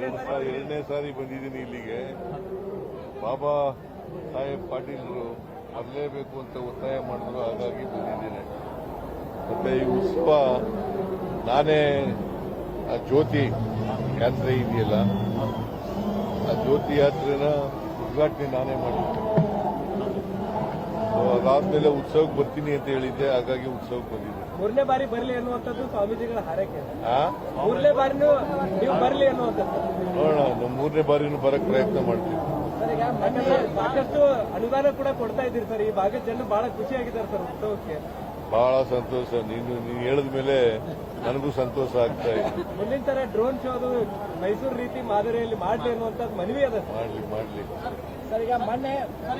ಎರಡು ಸರಿ ಎರಡನೇ ಸಾರಿ ಬಂದಿದ್ದೀನಿ ಇಲ್ಲಿಗೆ. ಬಾಬಾ ಸಾಹೇಬ್ ಪಾಟೀಲ್ರು ಬರಲೇಬೇಕು ಅಂತ ಒತ್ತಾಯ ಮಾಡಿದ್ರು, ಹಾಗಾಗಿ ಬಂದಿದ್ದೇನೆ. ಮತ್ತೆ ಈ ಉತ್ಸವ ನಾನೇ ಆ ಜ್ಯೋತಿ ಯಾತ್ರೆ ಇದೆಯಲ್ಲ, ಆ ಜ್ಯೋತಿ ಯಾತ್ರೆನ ಉದ್ಘಾಟನೆ ನಾನೇ ಮಾಡಿದ್ದೆ. ಅದಾದ್ಮೇಲೆ ಉತ್ಸವಕ್ಕೆ ಬರ್ತೀನಿ ಅಂತ ಹೇಳಿದ್ದೆ ಹಾಗಾಗಿ ಉತ್ಸವಕ್ಕೆ ಬಂದಿದ್ದೆ. ಮೂರನೇ ಬಾರಿ ಬರಲಿ ಅನ್ನುವಂಥದ್ದು ಸ್ವಾಮೀಜಿಗಳ ಹಾರೈಕೆ. ಮೂರನೇ ಬಾರಿನೂ ನೀವು ಬರಲಿ ಅನ್ನುವಂಥದ್ದು. ನೋಡೋಣ ನಾವು ಮೂರನೇ ಬಾರಿನೂ ಬರಕ್ ಪ್ರಯತ್ನ ಮಾಡ್ತೀವಿ. ಸಾಕಷ್ಟು ಅನುದಾನ ಕೂಡ ಕೊಡ್ತಾ ಇದ್ದೀರಿ ಸರ್. ಈ ಭಾಗದ ಜನ ಬಹಳ ಖುಷಿಯಾಗಿದ್ದಾರೆ ಸರ್ ಉತ್ಸವಕ್ಕೆ. ಬಹಳ ಸಂತೋಷ. ನೀನು ನೀನು ಹೇಳಿದ ಮೇಲೆ ನನಗೂ ಸಂತೋಷ ಆಗ್ತಾ ಇದೆ. ಮುಂದಿನ ತರ ಡ್ರೋನ್ ಶೋ ಅದು ಮೈಸೂರು ರೀತಿ ಮಾದರಿಯಲ್ಲಿ ಮಾಡಲಿ ಅನ್ನುವಂಥದ್ದು ಮನವಿ ಅದ ಮಾಡ್ಲಿ ಮಾಡ್ಲಿ. ಸರ್ ಈಗ ಮೊನ್ನೆ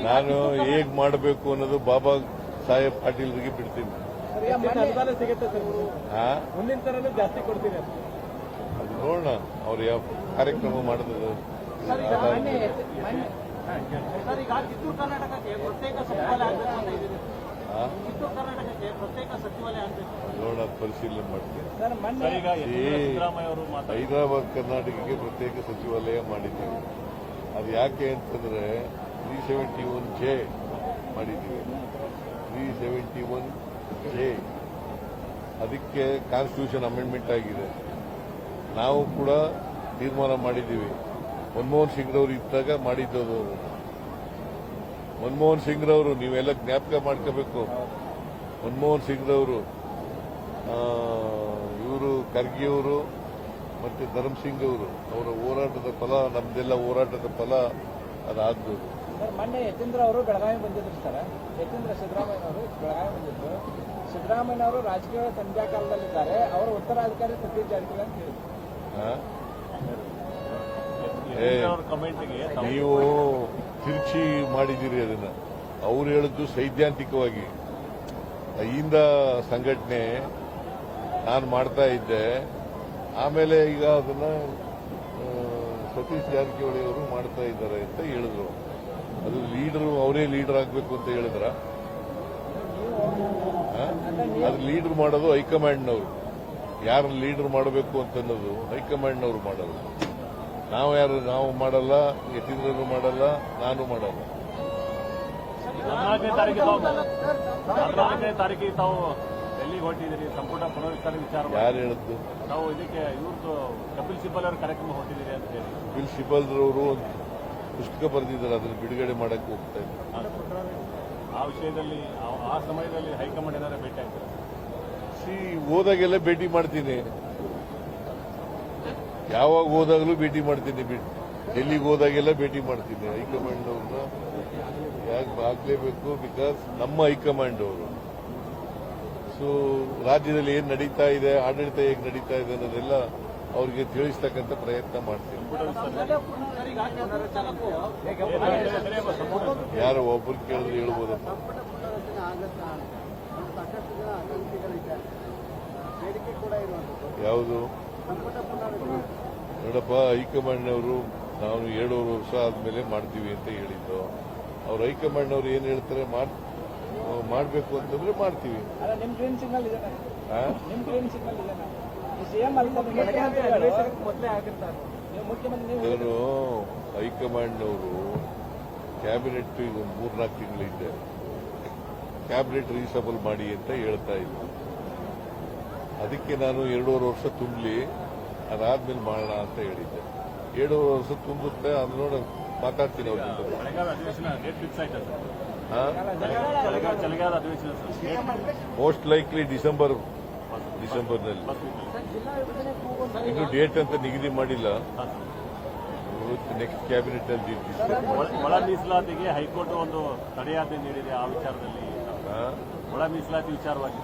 ನಾನು ಹೇಗ್ ಮಾಡಬೇಕು ಅನ್ನೋದು ಬಾಬಾ ಸಾಹೇಬ್ ಪಾಟೀಲ್ರಿಗೆ ಬಿಡ್ತೀನಿ. ಸರ್ ಈಗ ಮೊನ್ನೆ ಅನುದಾನ ಸಿಗುತ್ತೆ ಸರ್. ಹಾ? ಮುಂದಿನ ತರನು ಜಾಸ್ತಿ ಕೊಡ್ತೀನಿ ಅಂತ ಅದು ನೋಡೋಣ. ಅವ್ರು ಯಾವ ಕಾರ್ಯಕ್ರಮ ಮಾಡಿದ್ರು ಸರ್ ಈಗ ಕಿತ್ತೂರು ಕರ್ನಾಟಕಕ್ಕೆ ಪ್ರತ್ಯೇಕ ಸಚಿವಾಲಯ ಆಗಬೇಕು ಅಂತ ಇದ್ದೀರಿ. ಪರಿಶೀಲನೆ ಮಾಡ್ತೀವಿ ಹೈದರಾಬಾದ್ ಕರ್ನಾಟಕಕ್ಕೆ ಪ್ರತ್ಯೇಕ ಸಚಿವಾಲಯ ಮಾಡಿದ್ದೀವಿ. ಅದು ಯಾಕೆ ಅಂತಂದ್ರೆ ತ್ರೀ ಸೆವೆಂಟಿ ಒನ್ ಜೆ ಮಾಡಿದ್ದೀವಿ. Three seventy one J. ಅದಕ್ಕೆ ಕಾನ್ಸ್ಟಿಟ್ಯೂಷನ್ ಅಮೆಂಡ್ಮೆಂಟ್ ಆಗಿದೆ. ನಾವು ಕೂಡ ತೀರ್ಮಾನ ಮಾಡಿದ್ದೀವಿ. ಮನಮೋಹನ್ ಸಿಂಗ್ ಅವರು ಇದ್ದಾಗ ಮಾಡಿದ್ದದು ಮನಮೋಹನ್ ಸಿಂಗ್ರವರು ನೀವೆಲ್ಲ ಜ್ಞಾಪಕ ಮಾಡ್ಕೋಬೇಕು. ಮನಮೋಹನ್ ಸಿಂಗ್ರವರು ಇವರು ಖರ್ಗೆಯವರು ಮತ್ತೆ ಧರ್ಮಸಿಂಗ್ ಅವರು ಅವರ ಹೋರಾಟದ ಫಲ ನಮ್ದೆಲ್ಲ ಹೋರಾಟದ ಫಲ ಅದಾದ್ದು. ಮೊನ್ನೆ ಯತೀಂದ್ರ ಅವರು ಬೆಳಗಾವಿ ಬಂದಿದ್ರು ಸರ್. ಯತೀಂದ್ರ ಸಿದ್ದರಾಮಯ್ಯ ಅವರು ಬೆಳಗಾವಿ ಬಂದಿದ್ರು. ಸಿದ್ದರಾಮಯ್ಯ ಅವರು ರಾಜಕೀಯ ಸಂಧ್ಯಾ ಕಾಲದಲ್ಲಿದ್ದಾರೆ. ಅವರು ಉತ್ತರಾಧಿಕಾರಿ ಸತೀಶ್ ಜಾರಕಿಹೊಳಿ ಅಂತ ಹೇಳಿದ್ರು. ನೀವು ತಿರುಚಿ ಮಾಡಿದ್ದೀರಿ ಅದನ್ನ. ಅವ್ರು ಹೇಳಿದ್ದು ಸೈದ್ಧಾಂತಿಕವಾಗಿ. ಅಹಿಂದ ಸಂಘಟನೆ ನಾನು ಮಾಡ್ತಾ ಇದ್ದೆ. ಆಮೇಲೆ ಈಗ ಅದನ್ನ ಸತೀಶ್ ಜಾರಕಿಹೊಳಿ ಅವರು ಮಾಡ್ತಾ ಇದ್ದಾರೆ ಅಂತ ಹೇಳಿದ್ರು. ಅದು ಲೀಡರ್ ಅವರೇ ಲೀಡರ್ ಆಗಬೇಕು ಅಂತ ಹೇಳಿದ್ರ? ಅದು ಲೀಡರ್ ಮಾಡೋದು ಹೈಕಮಾಂಡ್ನವರು. ಯಾರು ಲೀಡರ್ ಮಾಡಬೇಕು ಅಂತನ್ನೋದು ಹೈಕಮಾಂಡ್ನವರು ಮಾಡೋದು. ನಾವು ಯಾರು ನಾವು ಮಾಡಲ್ಲ ಯತೀಂದ್ರನು ಮಾಡಲ್ಲ ನಾನು ಮಾಡಲ್ಲ. ಹದಿನಾಲ್ಕನೇ ತಾರೀಕಿಗೆ ತಾವು ಡೆಲ್ಲಿಗೆ ಹೊರಟಿದ್ದೀರಿ? ಸಂಪುಟ ಪುನರ್ವಿಸ್ತಾರ ವಿಚಾರ. ಯಾರು ಹೇಳಿದ್ದು? ತಾವು ಇದಕ್ಕೆ ಇವ್ರದ್ದು ಕಪಿಲ್ ಸಿಬ್ಬಲ್ ಅವರ ಕಾರ್ಯಕ್ರಮ ಹೊರಟಿದ್ದೀರಿ ಅಂತ ಹೇಳಿ. ಬಿಲ್ ಶಿಬಲ್ರವರು ಒಂದು ಪುಸ್ತಕ ಬರೆದಿದ್ದಾರೆ ಅದನ್ನು ಬಿಡುಗಡೆ ಮಾಡಕ್ಕೆ ಹೋಗ್ತಾ ಇದ್ದಾರೆ. ಆ ವಿಷಯದಲ್ಲಿ ಆ- ಆ ಸಮಯದಲ್ಲಿ ಹೈಕಮಾಂಡ್ ಏನಾರ ಭೇಟಿ ಆಗ್ತಾರೆ ಸಿ ಹೋದಾಗೆಲ್ಲ ಭೇಟಿ ಮಾಡ್ತೀನಿ. ಯಾವಾಗ ಹೋದಾಗಲೂ ಭೇಟಿ ಮಾಡ್ತೀನಿ ಡೆಲ್ಲಿಗೆ ಹೋದಾಗೆಲ್ಲ ಭೇಟಿ ಮಾಡ್ತೀನಿ. ಹೈಕಮಾಂಡ್ ಅವ್ರನ್ನ ಯಾಕೆ ಹಾಕ್ಲೇಬೇಕು ಬಿಕಾಸ್ ನಮ್ಮ ಹೈಕಮಾಂಡ್ ಅವರು. ಸೊ ರಾಜ್ಯದಲ್ಲಿ ಏನ್ ನಡೀತಾ ಇದೆ, ಆಡಳಿತ ಹೇಗೆ ನಡೀತಾ ಇದೆ ಅನ್ನೋದೆಲ್ಲ ಅವರಿಗೆ ತಿಳಿಸ್ತಕ್ಕಂಥ ಪ್ರಯತ್ನ ಮಾಡ್ತೀನಿ. ಯಾರು ಒಬ್ರು ಕೇಳಿದ್ರೆ ಹೇಳ್ಬೋದಪ್ಪ ಯಾವುದು? ನೋಡಪ್ಪ ಹೈಕಮಾಂಡ್ನವರು ನಾವು ಏಳುವರೆ ವರ್ಷ ಆದ್ಮೇಲೆ ಮಾಡ್ತೀವಿ ಅಂತ ಹೇಳಿದ್ದು. ಅವ್ರು ಹೈಕಮಾಂಡ್ನವ್ರು ಏನು ಹೇಳ್ತಾರೆ? ಮಾಡ್ ಮಾಡಬೇಕು ಅಂತಂದ್ರೆ ಮಾಡ್ತೀವಿ. ಇವರು ಹೈಕಮಾಂಡ್ನವರು ಕ್ಯಾಬಿನೆಟ್ ಈಗ ಒಂದು ಮೂರ್ನಾಲ್ಕು ತಿಂಗಳಿದ್ದೆ ಕ್ಯಾಬಿನೆಟ್ ರೀಸಬಲ್ ಮಾಡಿ ಅಂತ ಹೇಳ್ತಾ ಇದ್ರು. ಅದಕ್ಕೆ ನಾನು ಎರಡೂವರೆ ವರ್ಷ ತುಂಬಲಿ. ಅದಾದ್ಮೇಲೆ ಮಾಡೋಣ ಅಂತ ಹೇಳಿದ್ದೆ. ಏಳು ವರ್ಷ ತುಂಬುತ್ತೆ ಅದು ನೋಡ ಮಾತಾಡ್ತೀನಿ ಅವ್ರ ಜೊತೆ. ಬೆಳಗಾವಿ ಅಧಿವೇಶನ ಡೇಟ್ ಫಿಕ್ಸ್ ಆಯ್ತಾ ಹಾ ಬೆಳಗಾವಿ ಚಳಿಗಾಲ ಅಧಿವೇಶನ sir. Date most likely December ಡಿಸೆಂಬರ್ನಲ್ಲಿ ಇನ್ನು ಡೇಟ್ ಅಂತ ನಿಗದಿ ಮಾಡಿಲ್ಲ. ನೆಕ್ಸ್ಟ್ ಕ್ಯಾಬಿನೆಟ್ ಅಲ್ಲಿ ಒಳ ಮೀಸಲಾತಿಗೆ ಹೈಕೋರ್ಟ್ ಒಂದು ತಡೆಯಾಜ್ಞೆ ನೀಡಿದೆ ಆ ವಿಚಾರದಲ್ಲಿ? ಒಳ ಮೀಸಲಾತಿ ವಿಚಾರವಾಗಿ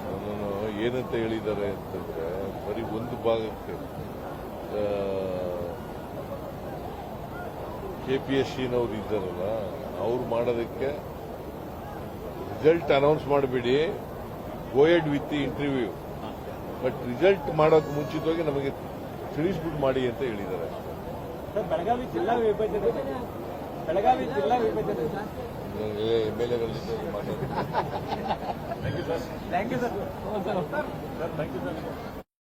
ಏನಂತ ಹೇಳಿದ್ದಾರೆ ಅಂತಂದ್ರೆ ಬರೀ ಒಂದು ಭಾಗಕ್ಕೆ. ಕೆ ಪಿ ಎಸ್ ಸಿನವ್ರು ಇದ್ದಾರಲ್ಲ ಅವ್ರು ಮಾಡೋದಕ್ಕೆ ರಿಸಲ್ಟ್ ಅನೌನ್ಸ್ ಮಾಡಬೇಡಿ. Go ahead with interview but result ಮಾಡೋಕೆ ಮುಂಚಿತವಾಗಿ ನಮಗೆ ತಿಳಿಸ್ಬಿಟ್ಟು ಮಾಡಿ ಅಂತ ಹೇಳಿದ್ದಾರೆ. ಸರ್ ಬೆಳಗಾವಿ ಜಿಲ್ಲಾ ವಿಭಜನೆ. ಬೆಳಗಾವಿ ಜಿಲ್ಲಾ ವಿಭಜನೆ. M L thank you sir thank you sir sir thank you sir